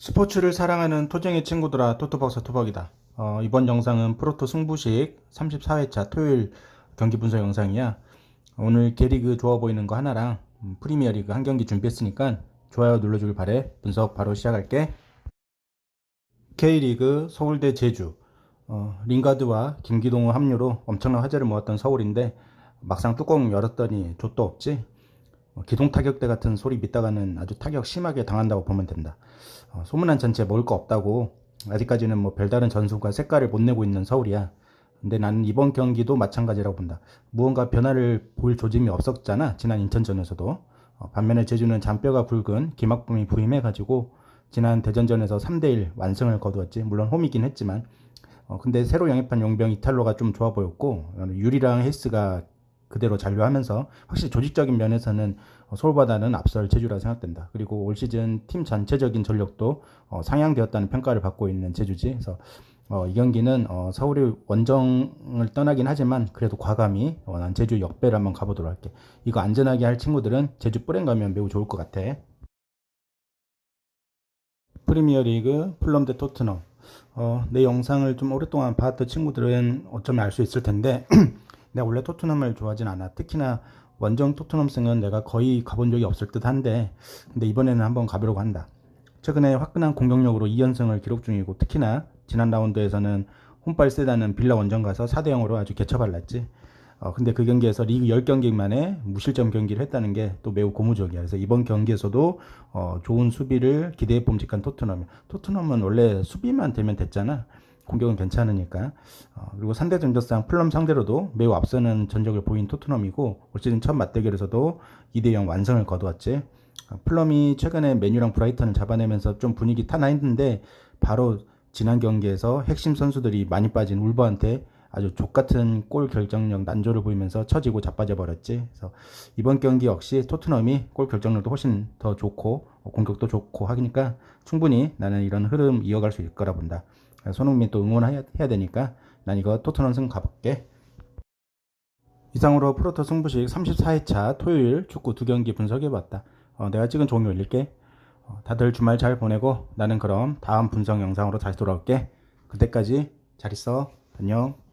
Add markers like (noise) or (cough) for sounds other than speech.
스포츠를 사랑하는 토쟁이 친구들아 토토박사 토박이다. 어, 이번 영상은 프로토 승부식 34회차 토요일 경기 분석 영상이야. 오늘 K리그 좋아 보이는 거 하나랑 음, 프리미어리그 한 경기 준비했으니까 좋아요 눌러주길 바래. 분석 바로 시작할게. K리그 서울대 제주 어, 링가드와 김기동의 합류로 엄청난 화제를 모았던 서울인데 막상 뚜껑 열었더니 족도 없지. 어, 기동 타격대 같은 소리 믿다가는 아주 타격 심하게 당한다고 보면 된다. 어, 소문난 전체 먹을 거 없다고 아직까지는 뭐 별다른 전술과 색깔을 못 내고 있는 서울이야. 근데 나는 이번 경기도 마찬가지라고 본다. 무언가 변화를 볼 조짐이 없었잖아. 지난 인천전에서도. 어, 반면에 제주는 잔뼈가 굵은 김학범이 부임해가지고 지난 대전전에서 3대1 완승을 거두었지. 물론 홈이긴 했지만. 어, 근데 새로 영입한 용병 이탈로가 좀 좋아 보였고 어, 유리랑 헤이스가 그대로 잔류하면서 확실히 조직적인 면에서는 어, 서울보다는 앞설 제주라 생각된다. 그리고 올 시즌 팀 전체적인 전력도 어, 상향되었다는 평가를 받고 있는 제주지. 그래서 어, 이 경기는 어, 서울이 원정을 떠나긴 하지만 그래도 과감히 어, 난 제주 역배를 한번 가보도록 할게. 이거 안전하게 할 친구들은 제주 뿌랭 가면 매우 좋을 것 같아. 프리미어리그 플럼 대 토트넘. 어, 내 영상을 좀 오랫동안 봤던 친구들은 어쩌면 알 수 있을 텐데 (clears throat) 내가 원래 토트넘을 좋아하진 않아. 특히나 원정 토트넘승은 내가 거의 가본 적이 없을 듯 한데 근데 이번에는 한번 가보려고 한다. 최근에 화끈한 공격력으로 2연승을 기록 중이고 특히나 지난 라운드에서는 홈발 세다는 빌라 원정 가서 4대 0으로 아주 개처발랐지. 어, 근데 그 경기에서 리그 10경기 만에 무실점 경기를 했다는 게 또 매우 고무적이야. 그래서 이번 경기에서도 어, 좋은 수비를 기대해 봄직한 토트넘. 토트넘은 원래 수비만 되면 됐잖아. 공격은 괜찮으니까. 어, 그리고 상대 전적상 플럼 상대로도 매우 앞서는 전적을 보인 토트넘이고 올 시즌 첫 맞대결에서도 2대 0 완승을 거두었지. 어, 플럼이 최근에 메뉴랑 브라이턴을 잡아내면서 좀 분위기 타나 했는데 바로 지난 경기에서 핵심 선수들이 많이 빠진 울버한테 아주 족같은 골 결정력 난조를 보이면서 처지고 자빠져 버렸지. 그래서 이번 경기 역시 토트넘이 골 결정력도 훨씬 더 좋고 어, 공격도 좋고 하니까 충분히 나는 이런 흐름 이어갈 수 있을 거라 본다. 손흥민 또 응원해야 해야 되니까 난 이거 토트넘 승 가볼게. 이상으로 프로토 승부식 34회차 토요일 축구 두 경기 분석해봤다. 어, 내가 찍은 종이 올릴게. 어, 다들 주말 잘 보내고 나는 그럼 다음 분석 영상으로 다시 돌아올게. 그때까지 잘 있어. 안녕.